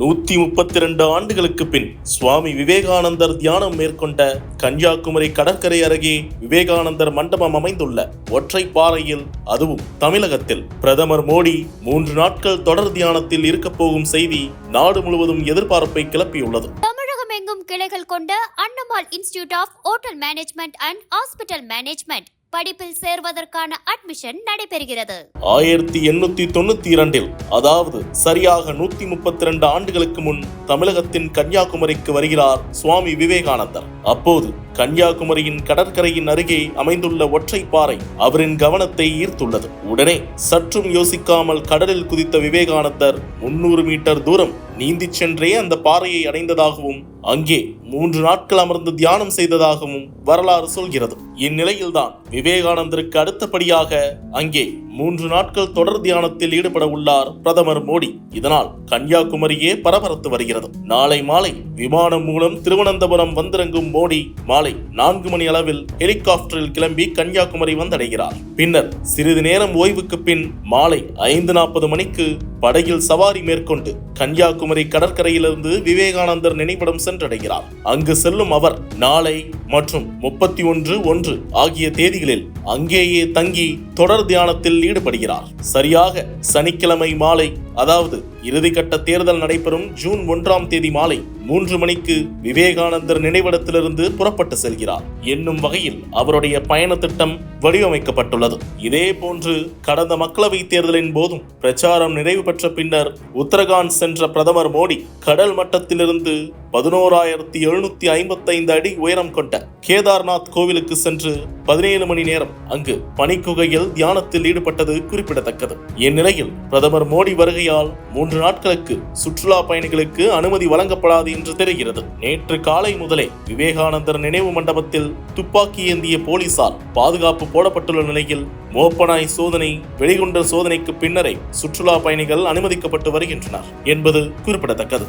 நூத்தி முப்பத்தி ரெண்டு ஆண்டுகளுக்கு பின் சுவாமி விவேகானந்தர் தியானம் மேற்கொண்ட கன்னியாகுமரி கடற்கரை அருகே விவேகானந்தர் மண்டபம் அமைந்துள்ள ஒற்றை பாறையில் அதுவும் தமிழகத்தில். பிரதமர் மோடி மூன்று நாட்கள் தொடர் தியானத்தில் இருக்க போகும் செய்தி நாடு முழுவதும் எதிர்பார்ப்பை கிளப்பியுள்ளது. தமிழகம் எங்கும் கிளைகள் கொண்ட Annamal institute of hotel management and hospital management படிப்பில் சேர்வதற்கான அட்மிஷன் நடைபெறுகிறது. ஆயிரத்தி எண்ணூத்தி தொண்ணூத்தி இரண்டில் அதாவது சரியாக நூத்தி முப்பத்தி ரெண்டு ஆண்டுகளுக்கு முன் தமிழகத்தின் கன்னியாகுமரிக்கு வருகிறார் சுவாமி விவேகானந்தர். அப்போது கன்னியாகுமரியின் கடற்கரையின் அருகே அமைந்துள்ள ஒற்றை பாறை அவரின் கவனத்தை ஈர்த்துள்ளது. உடனே சற்றும் யோசிக்காமல் கடலில் குதித்த விவேகானந்தர் முன்னூறு மீட்டர் தூரம் நீந்தி சென்றே அந்த பாறையை அடைந்ததாகவும் அங்கே மூன்று நாட்கள் அமர்ந்து தியானம் செய்ததாகவும் வரலாறு சொல்கிறது. இந்நிலையில்தான் விவேகானந்தருக்கு அடுத்தபடியாக அங்கே மூன்று நாட்கள் தொடர் தியானத்தில் ஈடுபட உள்ளார் பிரதமர் மோடி. இதனால் கன்னியாகுமரியே பரபரத்து வருகிறது. நாளை மாலை விமானம் மூலம் திருவனந்தபுரம் வந்திறங்கும் மோடி மாலை நான்கு மணி அளவில் ஹெலிகாப்டரில் கிளம்பி கன்னியாகுமரி வந்தடைகிறார். பின்னர் சிறிது நேரம் ஓய்வுக்கு பின் மாலை ஐந்து நாற்பது மணிக்கு படகில் சவாரி மேற்கொண்டு கன்னியாகுமரி கடற்கரையிலிருந்து விவேகானந்தர் நினைவிடம் சென்றடைகிறார். அங்கு செல்லும் அவர் நாளை மற்றும் முப்பத்தி ஒன்று ஒன்று ஆகிய தேதிகளில் அங்கேயே தங்கி தொடர் தியானத்தில் ஈடுபடுகிறார். சரியாக சனிக்கிழமை மாலை அதாவது இறுதிக்கட்ட தேர்தல் நடைபெறும் ஜூன் ஒன்றாம் தேதி மாலை மூன்று மணிக்கு விவேகானந்தர் நினைவிடத்திலிருந்து புறப்பட்டு செல்கிறார். என்னும் வகையில் அவருடைய பயண திட்டம் வடிவமைக்கப்பட்டுள்ளது. இதே போன்று கடந்த மக்களவை தேர்தலின் போதும் பிரச்சாரம் நிறைவு பெற்ற பின்னர் உத்தரகாண்ட் சென்ற பிரதமர் மோடி கடல் மட்டத்திலிருந்து பதினோராயிரத்தி எழுநூத்தி ஐம்பத்தைந்து அடி உயரம் கொண்ட கேதார்நாத் கோவிலுக்கு சென்று பதினேழு மணி நேரம் அங்கு பனிக்குகையில் தியானத்தில் ஈடுபட்டது குறிப்பிடத்தக்கது. இந்நிலையில் பிரதமர் மோடி வருகையால் மூன்று நாட்களுக்கு சுற்றுலா பயணிகளுக்கு அனுமதி வழங்கப்படாது என்று தெரிகிறது. நேற்று காலை முதலே விவேகானந்தர் நினைவு மண்டபத்தில் துப்பாக்கி ஏந்திய போலீசார் பாதுகாப்பு போடப்பட்டுள்ள நிலையில் மோப்பனாய் சோதனை வெடிகுண்டர் சோதனைக்கு பின்னரே சுற்றுலா பயணிகள் அனுமதிக்கப்பட்டு வருகின்றனர் என்பது குறிப்பிடத்தக்கது.